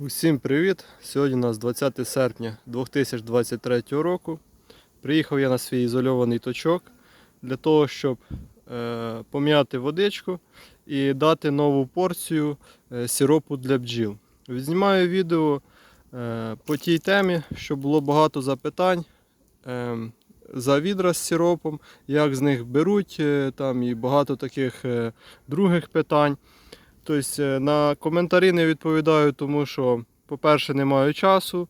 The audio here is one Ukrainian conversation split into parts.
Усім привіт! Сьогодні у нас 20 серпня 2023 року. Приїхав я на свій ізольований точок для того, щоб е, пом'яти водичку і дати нову порцію е, сиропу для бджіл. Знімаю відео е, по тій темі, що було багато запитань е, за відра з сиропом, як з них беруть, е, там і багато таких е, других питань. Тобто е, на коментарі не відповідаю, тому що, по-перше, не маю часу.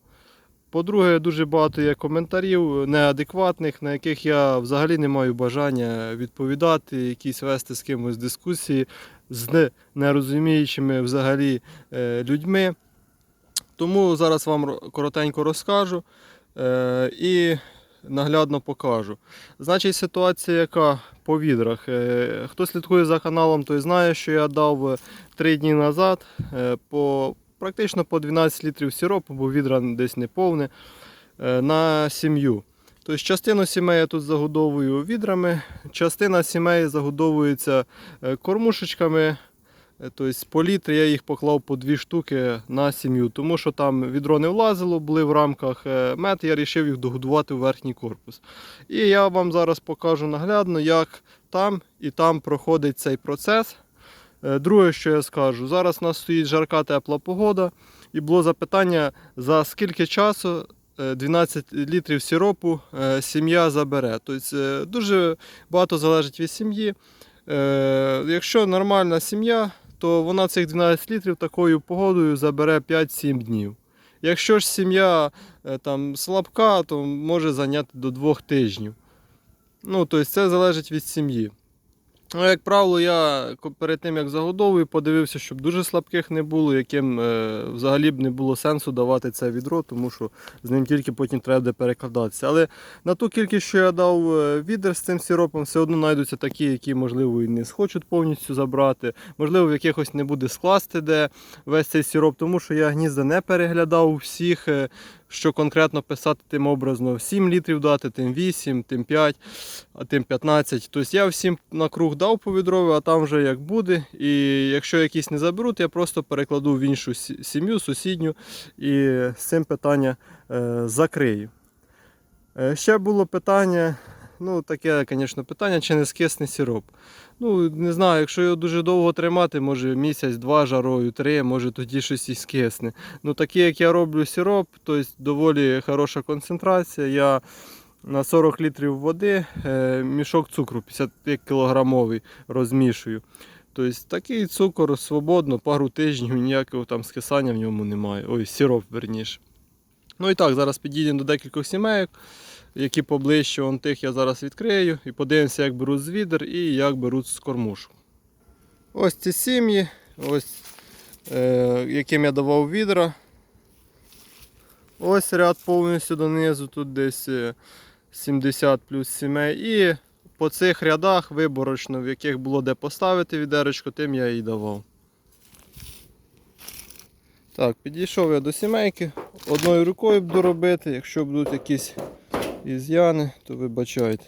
По-друге, дуже багато є коментарів неадекватних, на яких я взагалі не маю бажання відповідати, якісь вести з кимось дискусії з нерозуміючими взагалі е, людьми. Тому зараз вам коротенько розкажу е, і наглядно покажу. Значить, ситуація яка по відрах. Е, Хто слідкує за каналом, той знає, що я дав е, три дні назад е, по, практично по 12 літрів сиропу, бо відра десь не повне, е, на сім'ю. Тобто частину сімей я тут загодовую відрами, частина сімей загодовується е, кормушечками. Е, Тобто по літрі я їх поклав по дві штуки на сім'ю, тому що там відро не влазило, були в рамках е, мед, я вирішив їх догодувати в верхній корпус. І я вам зараз покажу наглядно, як там і там проходить цей процес. Е, Друге, що я скажу, зараз у нас стоїть жарка тепла погода, і було запитання, за скільки часу е, 12 літрів сиропу е, сім'я забере. Тобто е, дуже багато залежить від сім'ї. Е, Якщо нормальна сім'я, то вона цих 12 літрів такою погодою забере 5-7 днів. Якщо ж сім'я е, там слабка, то може зайняти до 2 тижнів. Ну, тобто це залежить від сім'ї. Ну, як правило, я перед тим як загодовую, подивився, щоб дуже слабких не було, яким е, взагалі б не було сенсу давати це відро, тому що з ним тільки потім треба буде перекладатися. Але на ту кількість, що я дав е, відер з цим сиропом, все одно знайдуться такі, які, можливо, і не схочуть повністю забрати. Можливо, в якихось не буде скласти, де весь цей сироп, тому що я гнізда не переглядав всіх. Що конкретно писати тим образно 7 літрів дати, тим 8, тим 5, а тим 15. Тобто я всім на круг дав по відрові, а там вже як буде. І якщо якісь не заберуть, я просто перекладу в іншу сім'ю, сусідню, і з цим питання е, закрию. Е, ще було питання, ну таке, звісно, питання, чи не скисне сироп. Ну, не знаю, якщо його дуже довго тримати, може місяць-два жарою, три, може тоді щось і скисне. Ну, такі, як я роблю сироп, тобто доволі хороша концентрація. Я на 40 літрів води е, мішок цукру 50 кілограмовий розмішую. Тобто такий цукор свободно, пару тижнів, ніякого там скисання в ньому немає. Ой, сироп верніше. Ну і так, зараз підійдемо до декількох сімейок, які поближче, вон тих я зараз відкрию і подивимося, як беруть з відер і як беруть з кормушок. Ось ці сім'ї, ось е, яким я давав відра. Ось ряд повністю донизу, тут десь е, 70 плюс сімей. І по цих рядах виборочно, в яких було де поставити відерочку, тим я і давав. Так, підійшов я до сімейки. Одною рукою буду робити, якщо будуть якісь із'яни, то вибачайте.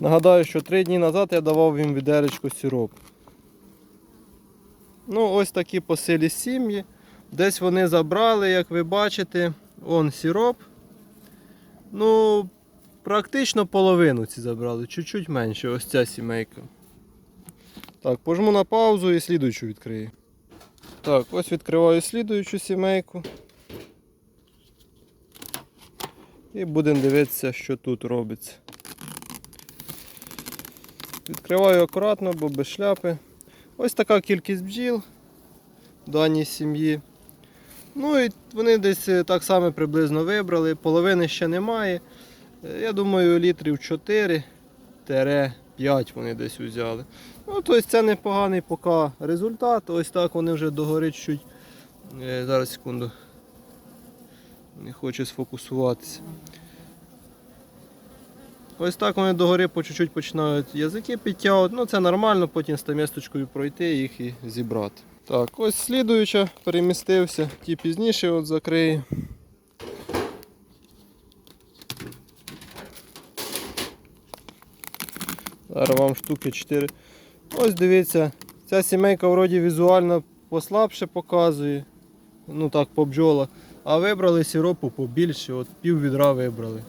Нагадаю, що три дні назад я давав їм відеречку сироп. Ну, ось такі по силі сім'ї. Десь вони забрали, як ви бачите, он сироп. Ну, практично половину ці забрали, чуть-чуть менше, ось ця сімейка. Так, пожму на паузу і слідуючу відкрию. Так, ось відкриваю слідуючу сімейку. І будемо дивитися, що тут робиться. Відкриваю акуратно, бо без шляпи. Ось така кількість бджіл в даній сім'ї. Ну і вони десь е, так само приблизно вибрали. Половини ще немає. Е, Я думаю, літрів 4-5 вони десь взяли. Ну, тобто це непоганий поки результат. Ось так вони вже догори чуть. Е, Зараз секунду. Не хоче сфокусуватися. Ось так вони догори по чуть-чуть починають язики підтягувати. Ну це нормально, потім з тамісточкою пройти їх і зібрати. Так, ось слідуюча перемістився, ті пізніше от закрию. Зараз вам штуки 4. Ось дивіться, Ця сімейка вроді візуально послабше показує. Ну так, по бджолах. А вибрали сиропу побільше, от пів відра вибрали.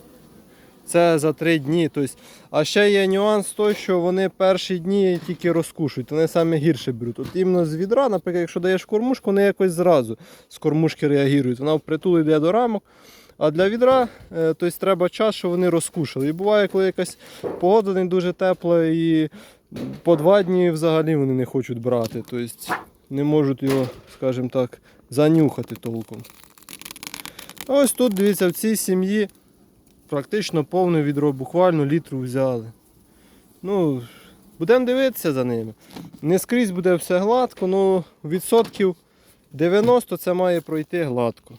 Це за три дні. Тобто, а ще є нюанс той, що вони перші дні тільки розкушують, вони саме гірше беруть. От іменно з відра, наприклад, якщо даєш кормушку, вони якось зразу з кормушки реагують. Вона впритул йде до рамок. А для відра тобто, треба час, щоб вони розкушали. І буває, коли якась погода не дуже тепла і по два дні взагалі вони не хочуть брати. Тобто не можуть його, скажімо так, занюхати толком. Ось тут, дивіться, в цій сім'ї практично повне відро, буквально літру взяли. Ну, будемо дивитися за ними. Не скрізь буде все гладко, але відсотків 90 це має пройти гладко.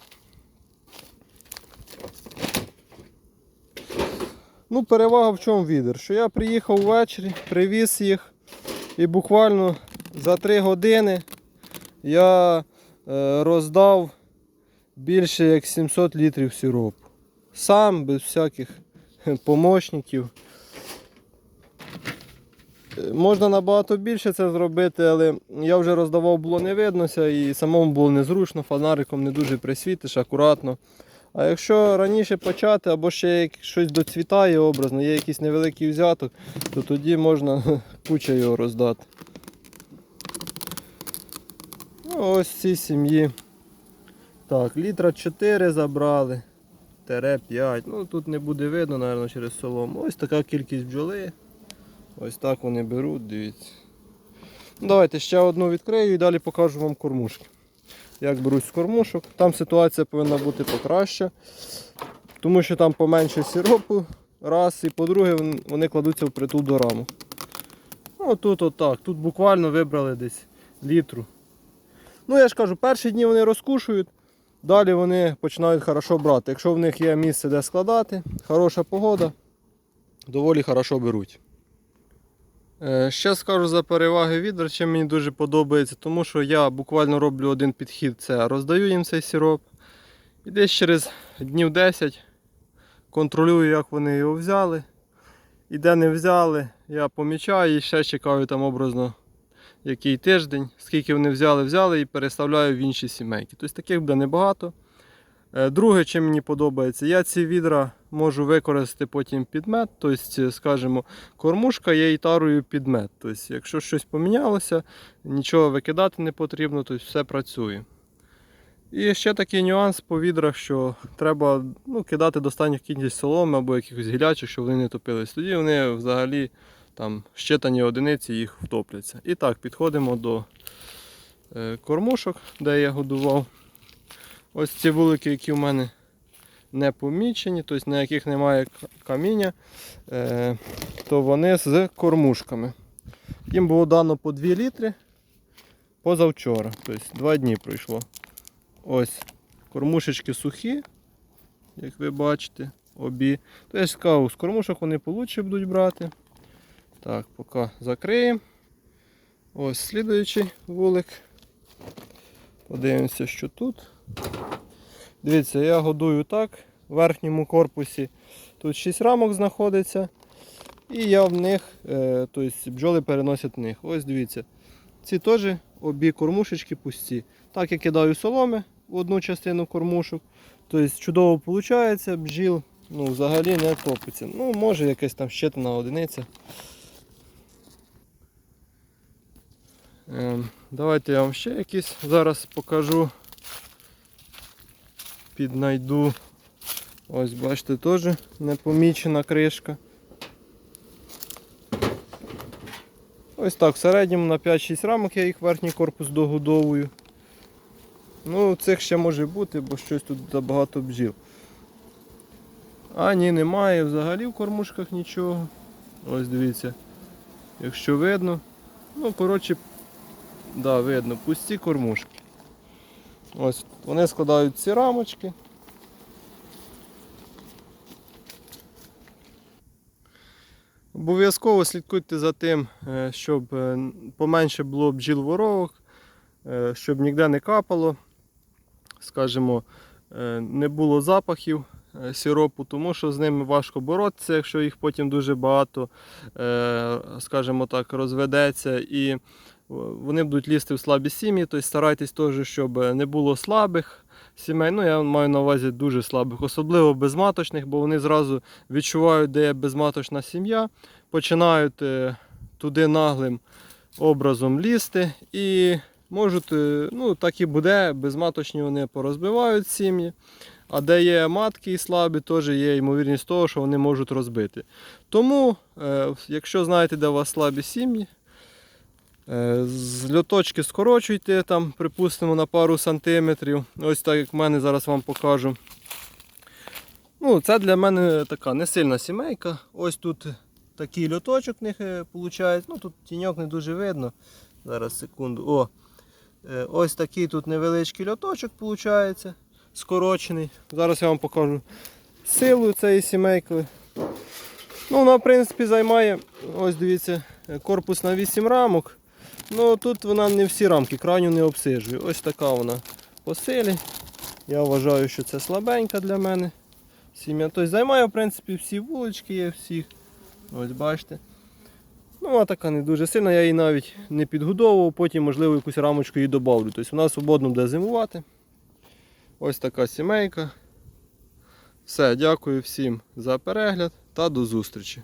Ну, перевага в чому відер? Що я приїхав ввечері, привіз їх і буквально за 3 години я е, роздав більше як 700 літрів сиропу. Сам, без всяких помощників. Е, Можна набагато більше це зробити, але я вже роздавав, було не виднося і самому було незручно, фонариком не дуже присвітиш, акуратно. А якщо раніше почати, або ще щось доцвітає образно, є якийсь невеликий взяток, то тоді можна куча його роздати. Ну, ось в цій сім'ї. Так, літра 4 забрали. Тере 5. Ну тут не буде видно, мабуть, через солому. Ось така кількість бджоли. Ось так вони беруть, дивіться. Давайте ще одну відкрию і далі покажу вам кормушки. Як беруть з кормушок. Там ситуація повинна бути покраща. Тому що там поменше сиропу. Раз, і по-друге, вони кладуться в притул до раму. Ну тут отак. Тут буквально вибрали десь літру. Ну я ж кажу, перші дні вони розкушують, далі вони починають хорошо брати. Якщо в них є місце, де складати, хороша погода, доволі хорошо беруть. Е, Ще скажу за переваги відер, чим мені дуже подобається, тому що я буквально роблю один підхід, це роздаю їм цей сироп. І десь через днів 10 контролюю, як вони його взяли. І де не взяли, я помічаю і ще чекаю там образно який тиждень, скільки вони взяли, взяли і переставляю в інші сімейки. Тобто таких буде небагато. Е, Друге, чим мені подобається, я ці відра можу використати потім під мед. Тобто, скажімо, кормушка я її тарую під. Тобто, якщо щось помінялося, нічого викидати не потрібно, тобто все працює. І ще такий нюанс по відрах, що треба ну, кидати до останніх кількість соломи або якихось гілячок, щоб вони не топились. Тоді вони взагалі там щитані одиниці їх втопляться. І так, підходимо до е, кормушок, де я годував. Ось ці вулики, які в мене не помічені, тобто на яких немає каміння, е, то вони з кормушками. Їм було дано по 2 літри позавчора, тобто 2 дні пройшло. Ось кормушечки сухі, як ви бачите, обі. То я сказав, з кормушок вони получше будуть брати. Так, поки закриємо. Ось слідуючий вулик. Подивимося, що тут. Дивіться, я годую так. В верхньому корпусі тут 6 рамок знаходиться. І я в них, е, тобто бджоли переносять в них. Ось дивіться. Ці теж обі кормушечки пусті. Так я кидаю соломи в одну частину кормушок. Тобто чудово виходить, бджіл ну, взагалі не топиться. Ну, може якась там щитана одиниця. Ем, Давайте я вам ще якісь зараз покажу. Піднайду. Ось бачите, теж непомічена кришка. Ось так, в середньому на 5-6 рамок я їх верхній корпус догодовую. Ну, цих ще може бути, бо щось тут забагато бджіл. А ні, немає взагалі в кормушках нічого. Ось дивіться. Якщо видно. Ну, коротше, да, видно, пусті кормушки. Ось, вони складають ці рамочки. Обов'язково слідкуйте за тим, е, щоб е, поменше було бджіл воровок, е, щоб ніде не капало, скажімо, не було запахів сиропу, тому що з ними важко боротися, якщо їх потім дуже багато, скажімо так, розведеться. І вони будуть лізти в слабі сім'ї, тобто старайтесь теж, щоб не було слабих сімей. Ну, я маю на увазі дуже слабих, особливо безматочних, бо вони зразу відчувають, де є безматочна сім'я, починають е, туди наглим образом лізти і можуть, е, ну так і буде, безматочні вони порозбивають сім'ї. А де є матки і слабі, теж є ймовірність того, що вони можуть розбити. Тому, е, якщо знаєте, де у вас слабі сім'ї, е, з льоточки скорочуйте, там, припустимо, на пару сантиметрів. Ось так, як в мене зараз вам покажу. Ну, це для мене така не сильна сімейка. Ось тут такий льоточок в них виходить. Ну, тут тіньок не дуже видно. Зараз секунду. О, е, ось такий тут невеличкий льоточок виходить, скорочений. Зараз я вам покажу силу цієї сімейки. Ну, вона, в принципі, займає, ось дивіться, корпус на 8 рамок. Ну тут вона не всі рамки, крайню не обсижує. Ось така вона по силі. Я вважаю, що це слабенька для мене. Сім'я. Тобто займає, в принципі, всі вулички є всіх. Ось бачите. Ну, вона така не дуже сильна, я її навіть не підгодовував, потім, можливо, якусь рамочку її додавлю. Тобто вона свободно буде зимувати. Ось така сімейка. Все, дякую всім за перегляд та до зустрічі.